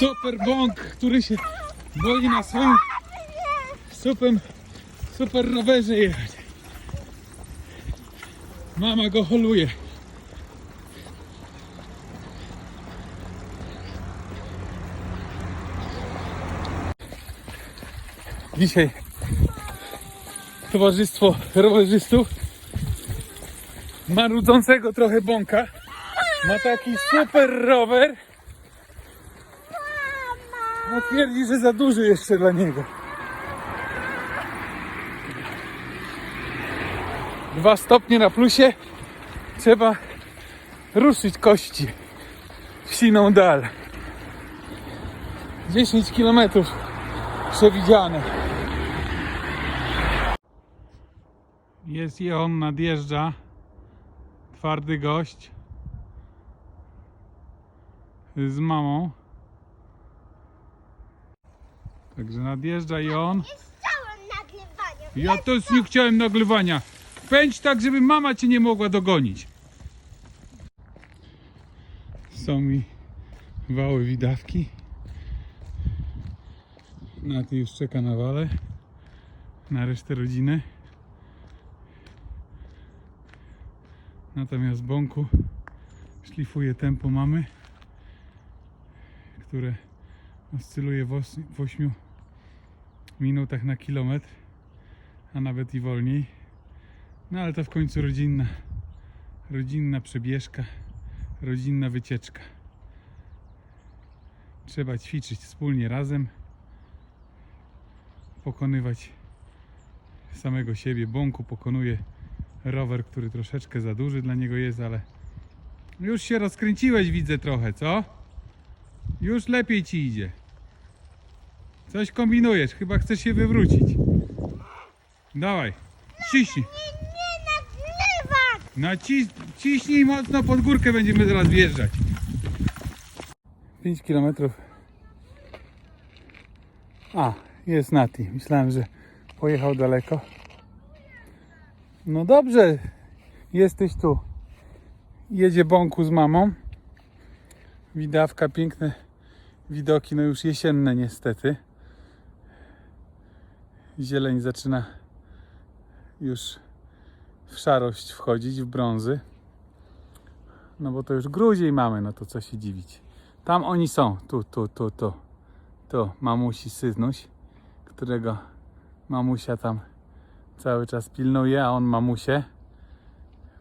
super bąk, który się boi na swoim super, super rowerze jechać. Mama go holuje. Dzisiaj towarzystwo rowerzystów marudzącego trochę bąka ma taki super rower. No twierdzi, że za duży jeszcze dla niego. Dwa stopnie na plusie. Trzeba ruszyć kości w siną dal. 10 kilometrów przewidziane. Jest i on, nadjeżdża. Twardy gość. Z mamą. Także nadjeżdża i on. Chciałem nagrywania. Ja też nie chciałem nagrywania. Pędź tak, żeby mama cię nie mogła dogonić. Są mi wały widawki. Naty już czeka na wale. Na resztę rodziny. Natomiast Bąku szlifuje tempo mamy, które oscyluje w 8 minutach na kilometr a nawet i wolniej. No ale to w końcu rodzinna, rodzinna przebieżka, rodzinna wycieczka. Trzeba ćwiczyć wspólnie razem, pokonywać samego siebie. Bąku pokonuje rower, który troszeczkę za duży dla niego jest, ale już się rozkręciłeś, widzę trochę, co? Już lepiej ci idzie. Coś kombinujesz, chyba chcesz się wywrócić. Dawaj, ciśnij. Nie nagrywać! Nacis, ciśnij mocno pod górkę, będziemy zaraz wjeżdżać. 5 km. A, jest Nati. Myślałem, że pojechał daleko. No dobrze, jesteś tu. Jedzie Bąku z mamą. Widawka, piękne widoki, no już jesienne niestety. Zieleń zaczyna już w szarość wchodzić, w brązy. No bo to już grudziej mamy, no to co się dziwić. Tam oni są, tu, tu, tu, tu. Tu mamusi synuś, którego mamusia tam cały czas pilnuje, a on mamusię.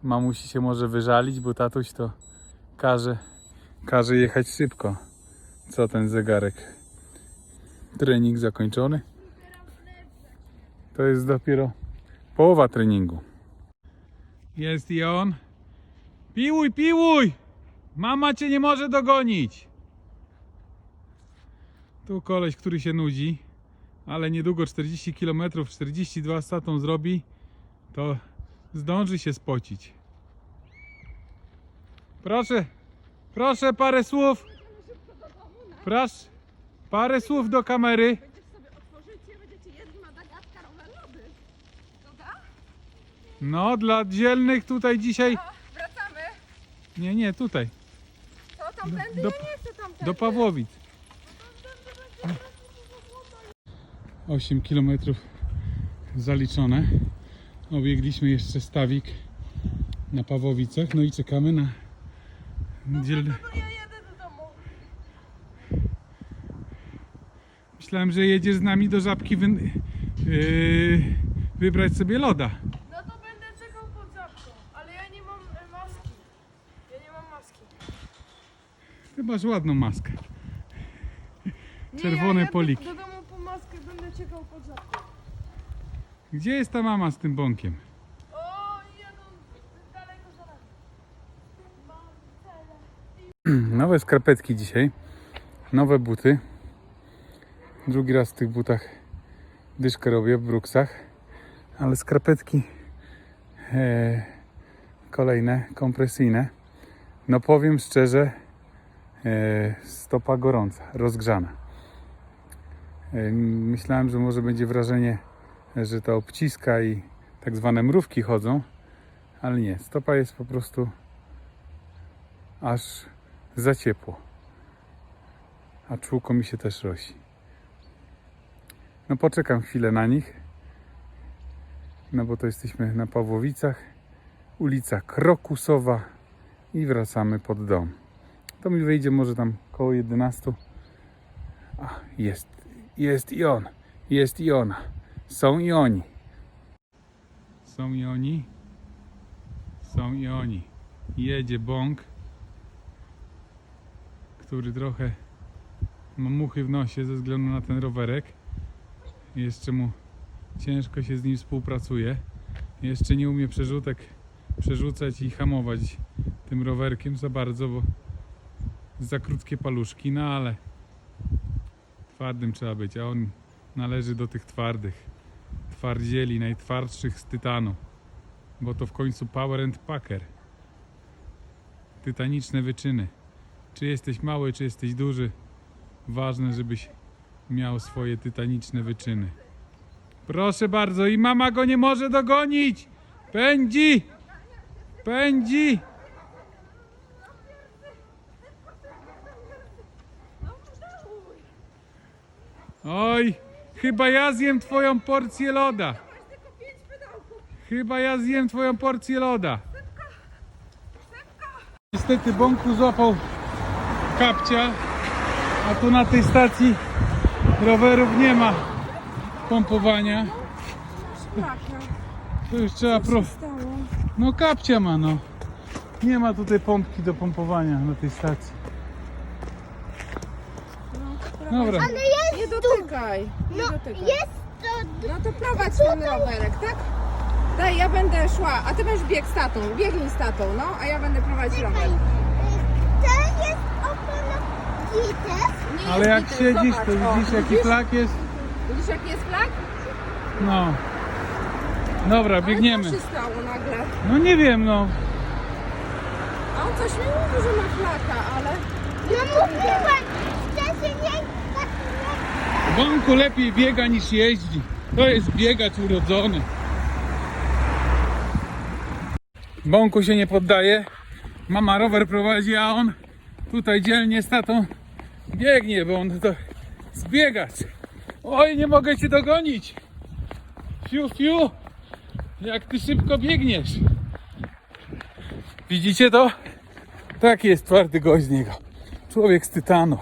Mamusi się może wyżalić, bo tatuś to każe, każe jechać szybko. Co ten zegarek? Trening zakończony. To jest dopiero połowa treningu. Jest i on. Piłuj, piłuj! Mama cię nie może dogonić. Tu koleś, który się nudzi, ale niedługo 40 km, 42 statą zrobi, to zdąży się spocić. Proszę, proszę parę słów. Proszę, parę słów do kamery. No, dla dzielnych tutaj dzisiaj. O, wracamy. Nie, nie, tutaj. To tamtędy? do- ja nie chcę tamtędy. Do Pawłowic. 8 km zaliczone. Obiegliśmy jeszcze stawik na Pawłowicach. No i czekamy na dzielne. Do domu. Myślałem, że jedziesz z nami do żabki wy... yy, wybrać sobie loda. Maski. Ty masz ładną maskę. Jadę poliki. Do domu po maskę będę pod żabką. Gdzie jest ta mama z tym bąkiem? O, jadą daleko za nami. Mam cele. Nowe skarpetki dzisiaj. Nowe buty. Drugi raz w tych butach dyszkę robię w bruksach. Ale skarpetki e, kolejne, kompresyjne. No powiem szczerze, e, stopa gorąca, rozgrzana. E, myślałem, że może będzie wrażenie, że to obciska i tak zwane mrówki chodzą, ale nie. Stopa jest po prostu aż za ciepło. A czółko mi się też rosi. No poczekam chwilę na nich. No bo to jesteśmy na Pawłowicach. Ulica Krokusowa i wracamy pod dom. To mi wyjdzie może tam koło 11. A, jest, jest i on, jest i ona. Są i oni. Są i oni. Są i oni. Jedzie bąk, który trochę ma muchy w nosie ze względu na ten rowerek. Jeszcze mu ciężko się z nim współpracuje. Jeszcze nie umie przerzutek przerzucać i hamować tym rowerkiem za bardzo, bo za krótkie paluszki, no ale twardym trzeba być, a on należy do tych twardych, twardzieli, najtwardszych z tytanu, bo to w końcu Power and Packer. Tytaniczne wyczyny. Czy jesteś mały, czy jesteś duży, ważne, żebyś miał swoje tytaniczne wyczyny. Proszę bardzo, i mama go nie może dogonić! Pędzi! Pędzi! Oj, chyba ja zjem twoją porcję loda. Chyba ja zjem twoją porcję loda. Niestety Bąku złapał kapcia, a tu na tej stacji rowerów nie ma pompowania. To już trzeba pro... No kapcia ma no. Nie ma tutaj pompki do pompowania na tej stacji. Dobra. Nie dotykaj, nie no, dotykaj. jest to... No to prowadź ten rowerek, tak? Daj, ja będę szła, a ty będziesz bieg z tatą, biegnij z tatą, no, a ja będę prowadzić rower. y, To jest opona gites. Nie Ale jak siedzisz, zobacz, to o, widzisz jaki widzisz? flak jest? Widzisz jaki jest flag? No. Dobra, Ale biegniemy. co się stało nagle? No nie wiem, no. A on coś mi mówi, że ma flaka, ale... No mówiłem, że się nie... tak Bąku lepiej biega niż jeździ. To jest biegacz urodzony. Bąku się nie poddaje. Mama rower prowadzi, a on tutaj dzielnie z tatą biegnie, bo on to zbiegacz. Oj, nie mogę cię dogonić. Fiu, fiu. Jak ty szybko biegniesz. Widzicie to? Taki jest twardy gość z niego. Człowiek z tytanu.